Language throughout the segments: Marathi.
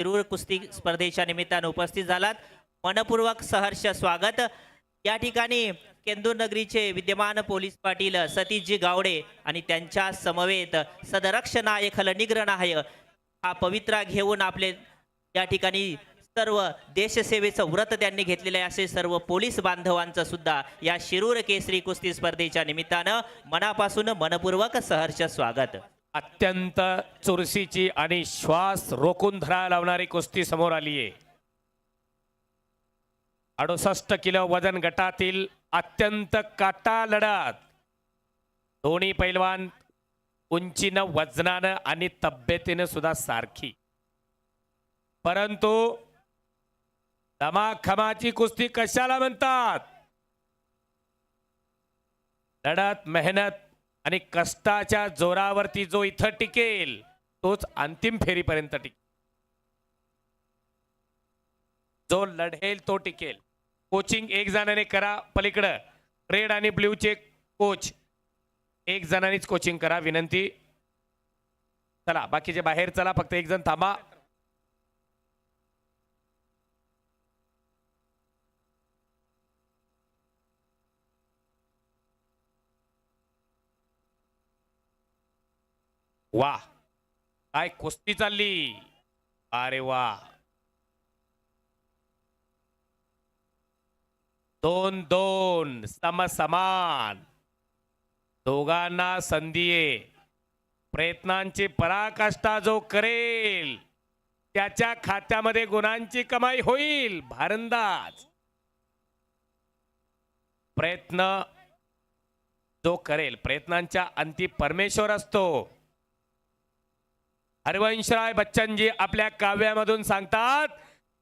शिरूर कुस्ती स्पर्धेच्या निमित्तानं उपस्थित झालात. मनपूर्वक सहर्ष स्वागत. या ठिकाणी केंदूर नगरीचे विद्यमान पोलीस पाटील सतीशजी गावडे आणि त्यांच्या समवेत सदरक्ष नायक हलनिग्र हा पवित्रा घेऊन आपले या ठिकाणी सर्व देशसेवेचं व्रत त्यांनी घेतलेलं आहे. असे सर्व पोलीस बांधवांचं सुद्धा या शिरूर केसरी कुस्ती स्पर्धेच्या निमित्तानं मनापासून मनपूर्वक सहर्ष स्वागत. अत्यंत चुरशीची आणि श्वास रोखून धरा लावणारी कुस्ती समोर आली आहे. अडुसष्ट किलो वजन गटातील अत्यंत काटा लढत दोन्ही पैलवान उंचीनं वजनानं आणि तब्येतीनं सुद्धा सारखी. परंतु दमाखमाची कुस्ती कशाला म्हणतात? लढत मेहनत आणि कष्टाच्या जोरावरती जो इथं टिकेल तोच अंतिम फेरीपर्यंत टिकेल. जो लढेल तो टिकेल. कोचिंग एक जणाने करा पलीकडं. रेड आणि ब्ल्यूचे कोच. एक जणांनीच कोचिंग करा विनंती. चला बाकीचे बाहेर चला फक्त एक जण थांबा. वा. काय कुस्ती चालली. अरे वा. दोन दोन समसमान. दोघांना संधी आहे. प्रयत्नांची पराकाष्ठा जो करेल त्याच्या खात्यामध्ये गुणांची कमाई होईल भारंदाज. प्रयत्न जो करेल प्रयत्नांच्या अंती परमेश्वर असतो. हरवंशराय बच्चन जी आपल्या काव्यामधून सांगतात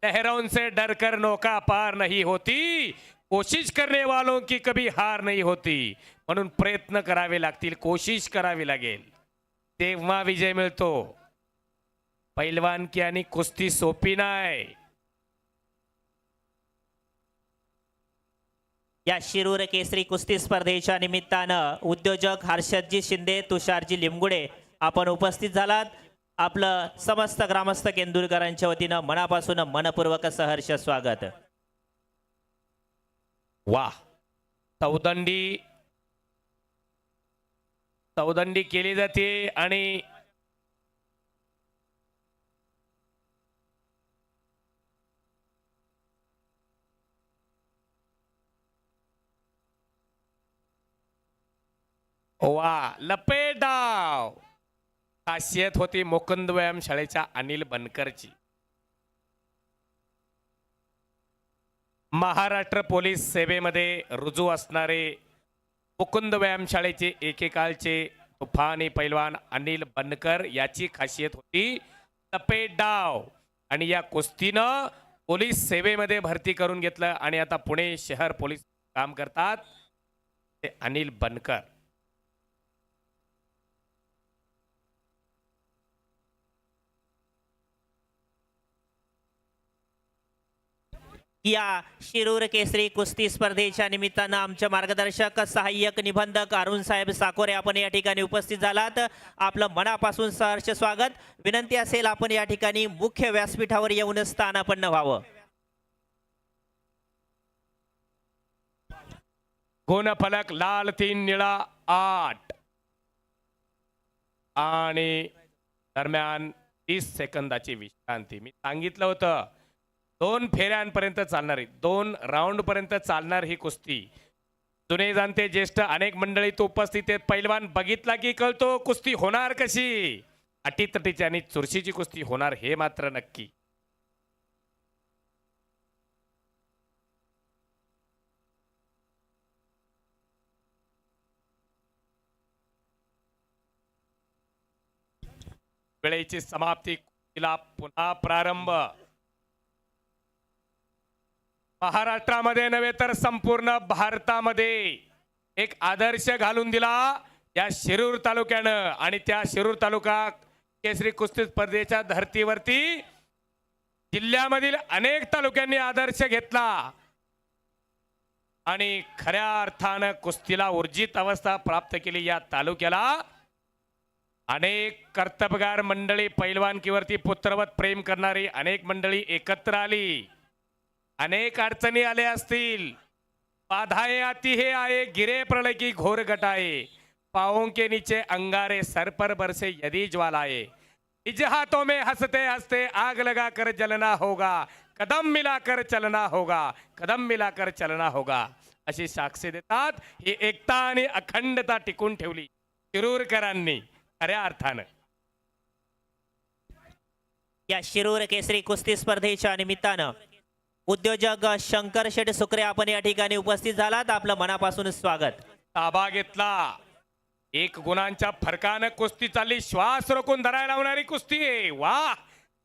लहरों से डरकर नौका पार नहीं होती कोशिश करने वालों की कभी हार नाही होती। म्हणून प्रयत्न करावे लागतील कोशिश करावी लागेल. तेव्हा विजय मिळतो. पैलवानकी आणि कुस्ती सोपी नाही या शिरूर केसरी कुस्ती स्पर्धेच्या निमित्तानं उद्योजक हर्षदजी शिंदे तुषारजी लिमगुडे आपण उपस्थित झालात. आपलं समस्त ग्रामस्थ केंदूरकरांच्या वतीनं मनापासून मनपूर्वक सहर्ष स्वागत. वा. चौदंडी चौदंडी केली जाते आणि वा लपेटाव खासियत होती मुकुंद व्यायाम शाळेच्या अनिल बनकरची. महाराष्ट्र पोलीस सेवेमध्ये रुजू असणारे मुकुंद व्यायामशाळेचे एकेकाळचे तुफानी पैलवान अनिल बनकर याची खासियत होती तपेट डाव. आणि या कुस्तीनं पोलीस सेवेमध्ये भरती करून घेतलं आणि आता पुणे शहर पोलीस काम करतात ते अनिल बनकर. या शिरूर केसरी कुस्ती स्पर्धेच्या निमित्तानं आमच्या मार्गदर्शक सहाय्यक निबंधक अरुण साहेब साकोरे आपण या ठिकाणी उपस्थित झालात. आपलं मनापासून सहर्ष स्वागत. विनंती असेल आपण या ठिकाणी मुख्य व्यासपीठावर येऊन स्थानापन्न व्हावं. गुणफलक लाल तीन निळा आठ. आणि दरम्यान तीस सेकंदाची विश्रांती. मी सांगितलं होतं दोन फेऱ्यांपर्यंत चालणार आहे दोन राऊंड पर्यंत चालणार ही कुस्ती. जुने जाणते ज्येष्ठ अनेक मंडळी तो उपस्थित आहेत. पैलवान बघितला की कळतो कुस्ती होणार कशी? अटीतटीची आणि चुरशीची कुस्ती होणार हे मात्र नक्की. वेळेची समाप्ती तिला पुन्हा प्रारंभ. महाराष्ट्रामध्ये नव्हे तर संपूर्ण भारतामध्ये. एक आदर्श घालून दिला या शिरूर तालुक्यानं आणि त्या शिरूर तालुका केसरी कुस्ती स्पर्धेच्या धर्तीवरती जिल्ह्यामधील अनेक तालुक्यांनी आदर्श घेतला. आणि खऱ्या अर्थानं कुस्तीला ऊर्जित अवस्था प्राप्त केली या तालुक्याला. अनेक कर्तबगार मंडळी पैलवानकीवरती पुत्रवत प्रेम करणारी अनेक मंडळी एकत्र आली. अनेक अडचणी आल्या असतील. बाधाए आती हे आए गिरे प्रलय की घोर गटाए. पाओं के नीचे अंगारे सर पर बरसे यदि ज्वालाए. निज हाथों में हंसते हंसते आग लगा कर जलना होगा. कदम मिलाकर चलना होगा. कदम मिलाकर चलना होगा. अशी साक्षी देतात. ही एकता आणि अखंडता टिकून ठेवली. शिरूरकरांनी खऱ्या अर्थानं. या शिरूर केसरी कुस्ती स्पर्धेच्या निमित्तानं उद्योजक शंकर शेठ सुकरे आपण या ठिकाणी उपस्थित झालात. आपलं मनापासून स्वागत. ताबा घेतला. एक गुणांच्या फरकानं कुस्ती चालली. श्वास रोखून धरायला लावणारी कुस्ती आहे. वा!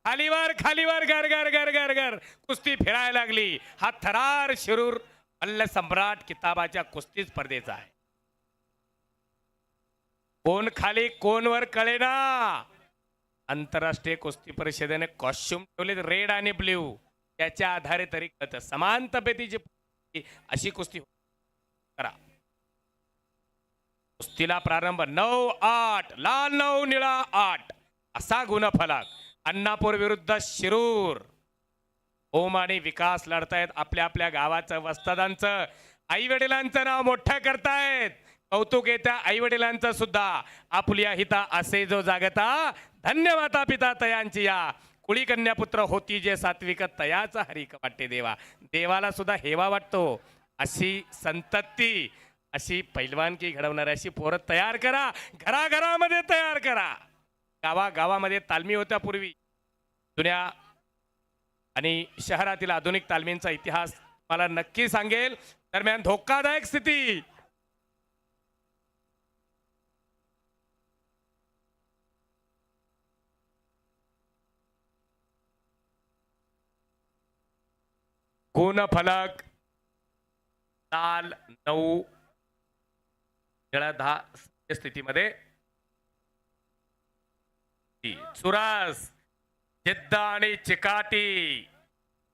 खालीवर खालीवर घर घर घर घर घर. कुस्ती फिरायला लागली. हा थरार शिरूर मल्ल सम्राट किताबाच्या कुस्ती स्पर्धेचा आहे. कोण खाली कोण वर कळेना. आंतरराष्ट्रीय कुस्ती परिषदेने कॉस्ट्युम ठेवले रेड आणि ब्ल्यू त्याच्या आधारे तरी कळतं. समान तब्येतीची अशी कुस्ती करा. कुस्तीला प्रारंभ नऊ आठ लाल नऊ निळा आठ. असा गुणफलक. अण्णापूर विरुद्ध शिरूर. ओम आणि विकास लढतायत आपल्या आपल्या गावाचं वस्तादांचं. आई वडिलांचं नाव मोठं करतायत. कौतुक येत्या आई वडिलांचं सुद्धा. आपल्या हिता असे जो जागता. धन्य माता पिता तयांची या. कुळी कन्यापुत्र होती जे सात्विक तयाचा हरिक वाटते देवा. देवाला सुद्धा हेवा वाटतो. अशी संतती अशी पैलवानकी घडवणारी अशी पोरं तयार करा. घराघरामध्ये तयार करा. गावागावामध्ये तालमी होत्या पूर्वी. जुन्या आणि शहरातील आधुनिक तालमींचा इतिहास मला नक्की सांगेल. दरम्यान धोकादायक स्थिती. गुणफलक लाल नऊ निळा दहा स्थितीमध्ये. चुरास जिद्द आणि चिकाटी.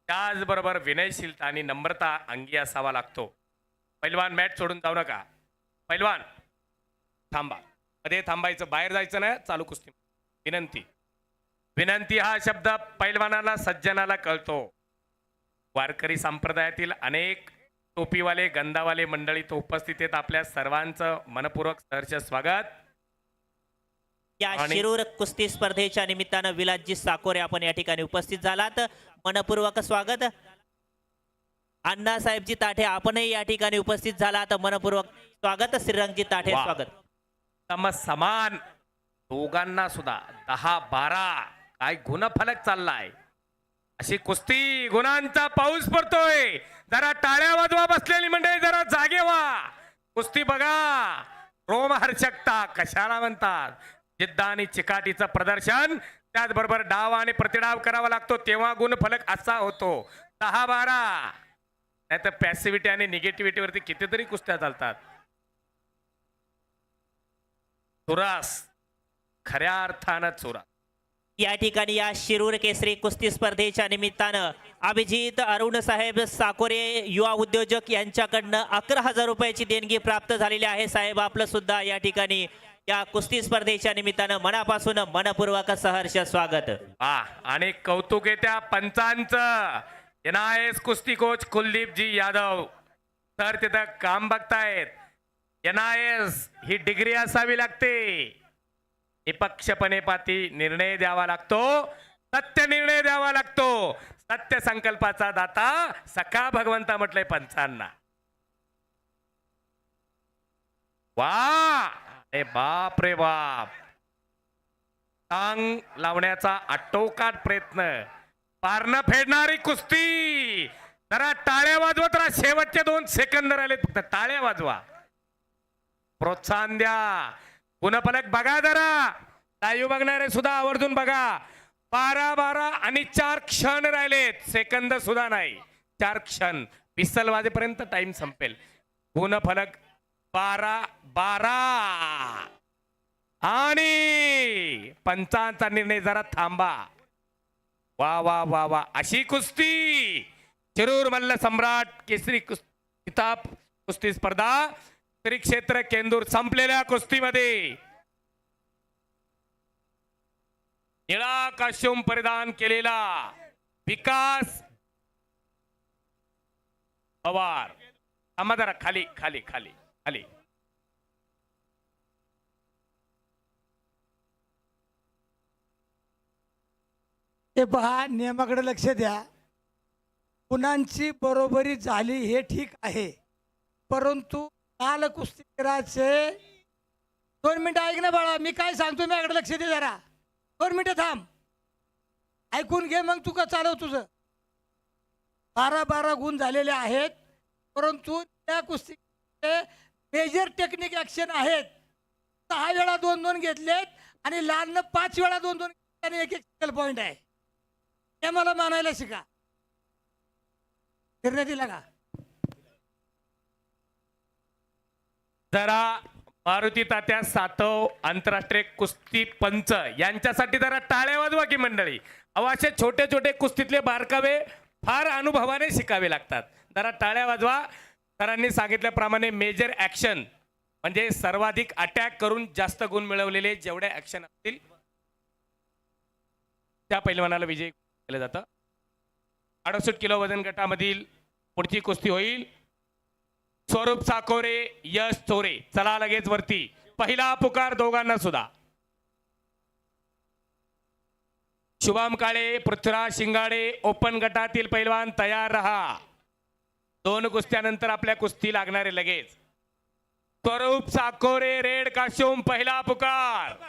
त्याचबरोबर विनयशीलता आणि नम्रता अंगी असावा लागतो. पैलवान मॅट सोडून जाऊ नका. पैलवान थांबा. मध्ये थांबायचं? बाहेर जायचं नाही? चालू कुस्ती. विनंती. विनंती हा शब्द पैलवानाला सज्जनाला कळतो. वारकरी संप्रदायातील अनेक टोपीवाले गंधावाले मंडळी तो उपस्थित आहेत. आपल्या सर्वांचं मनपूर्वक सहर्ष स्वागत. या शिरूर कुस्ती स्पर्धेच्या निमित्तानं विलासजी साकोरे आपण या ठिकाणी उपस्थित झालात. मनपूर्वक स्वागत. अण्णासाहेबजी ताठे आपणही या ठिकाणी उपस्थित झालात. मनपूर्वक स्वागत. श्रीरंगजी ताठे. स्वागत. सम समान दोघांना सुद्धा दहा बारा. काय गुणफलक चाललाय. अशी कुस्ती गुणांचा पाऊस पडतोय. जरा टाळ्या वाजवा बसलेली मंडळी जरा जागे व्हा. कुस्ती बघा. रोमहर्षकता कशाला म्हणतात? जिद्द आणि चिकाटीचं प्रदर्शन. त्याचबरोबर डाव आणि प्रतिडाव करावा लागतो तेव्हा गुण फलक असा होतो. दहा बारा नाही तर पॅसिव्हिटी आणि निगेटिव्हिटीवरती कितीतरी कुस्त्या चालतात. चुरास. खऱ्या अर्थानं चुरास या ठिकाणी या शिरूर केसरी कुस्ती स्पर्धेच्या निमित्तानं अभिजित अरुण साहेब साकोरे युवा उद्योजक यांच्याकडनं अकरा हजार रुपयाची देणगी प्राप्त झालेली आहे. साहेब आपलं सुद्धा या ठिकाणी या कुस्ती स्पर्धेच्या निमित्तानं मनापासून मनपूर्वक सहर्ष स्वागत. हा आणि कौतुक येत्या पंचांच. एनआयएस एन आय एस कुस्ती कोच कुलदीपजी यादव सर तिथं काम बघतायत. एन आय एस ही डिग्री असावी लागते. निपक्षपणे पाती निर्णय द्यावा लागतो. सत्य निर्णय द्यावा लागतो. सत्य संकल्पाचा दाता सखा भगवंता म्हटलंय पंचांना. वा! अरे बाप रे बाप! टांग लावण्याचा आटोकाट प्रयत्न. पारणं फेडणारी कुस्ती. जरा टाळ्या वाजवत तर शेवटचे दोन सेकंद राहिले फक्त टाळ्या वाजवा. प्रोत्साहन द्या. गुणफलक बघा जरा. लाईव्ह बघणारे सुद्धा आवर्जून बघा. बारा बारा आणि चार क्षण राहिलेत. सेकंद सुद्धा नाही. चार क्षण. विसल वाजेपर्यंत टाइम संपेल. गुणफलक बारा बारा. आणि पंचांचा निर्णय जरा थांबा. वा वा वा वा. अशी कुस्ती. शिरूर मल्ल सम्राट केसरी कुस्ती किताब कुस्ती स्पर्धा. क्षेत्र केंदूर संपलेल्या कुस्तीमध्ये. निळा काश्यूम परिधान केलेला विकास पवार. आम्हाला खाली खाली खाली खाली. ते पहा नियमाकडे लक्ष द्या. गुणांची बरोबरी झाली हे ठीक आहे. परंतु काल कुस्तीगीराचे दोन मिनिटं ऐक ना बाळा मी काय सांगतो मी याकडे लक्ष दे जरा. दोन मिनिटं थांब. ऐकून घे मग तू का चालव तुझं. बारा बारा गुण झालेले आहेत परंतु त्या कुस्ती मेजर टेक्निक ॲक्शन आहेत. सहा वेळा दोन दोन घेतलेत आणि लहान पाच वेळा दोन दोन आणि एक एक सिंगल पॉईंट आहे. ते मला मानायला शिका. फिरण्यात दिला का? जरा मारुती तात्या सातव आंतरराष्ट्रीय कुस्ती पंच यांच्यासाठी जरा टाळ्या वाजवा की मंडळी. अहो असे छोटे छोटे कुस्तीतले बारकावे फार अनुभवाने शिकावे लागतात. जरा टाळ्या वाजवा. सरांनी सांगितल्याप्रमाणे मेजर ॲक्शन म्हणजे सर्वाधिक अटॅक करून जास्त गुण मिळवलेले जेवढे ॲक्शन असतील त्या पैलवानाला विजय केलं जातं. अडुसष्ट किलो वजन गटामधील पुढची कुस्ती होईल. स्वरूप साकोरे यश चोरे चला लगेच वरती. पहिला पुकार दोघांना सुद्धा. शुभम काळे पृथ्वीराज शिंगाडे ओपन गटातील पैलवान तयार रहा. दोन कुस्त्यानंतर आपल्या कुस्ती लागणारे लगेच. स्वरूप साकोरे रेड काशोम पहिला पुकार.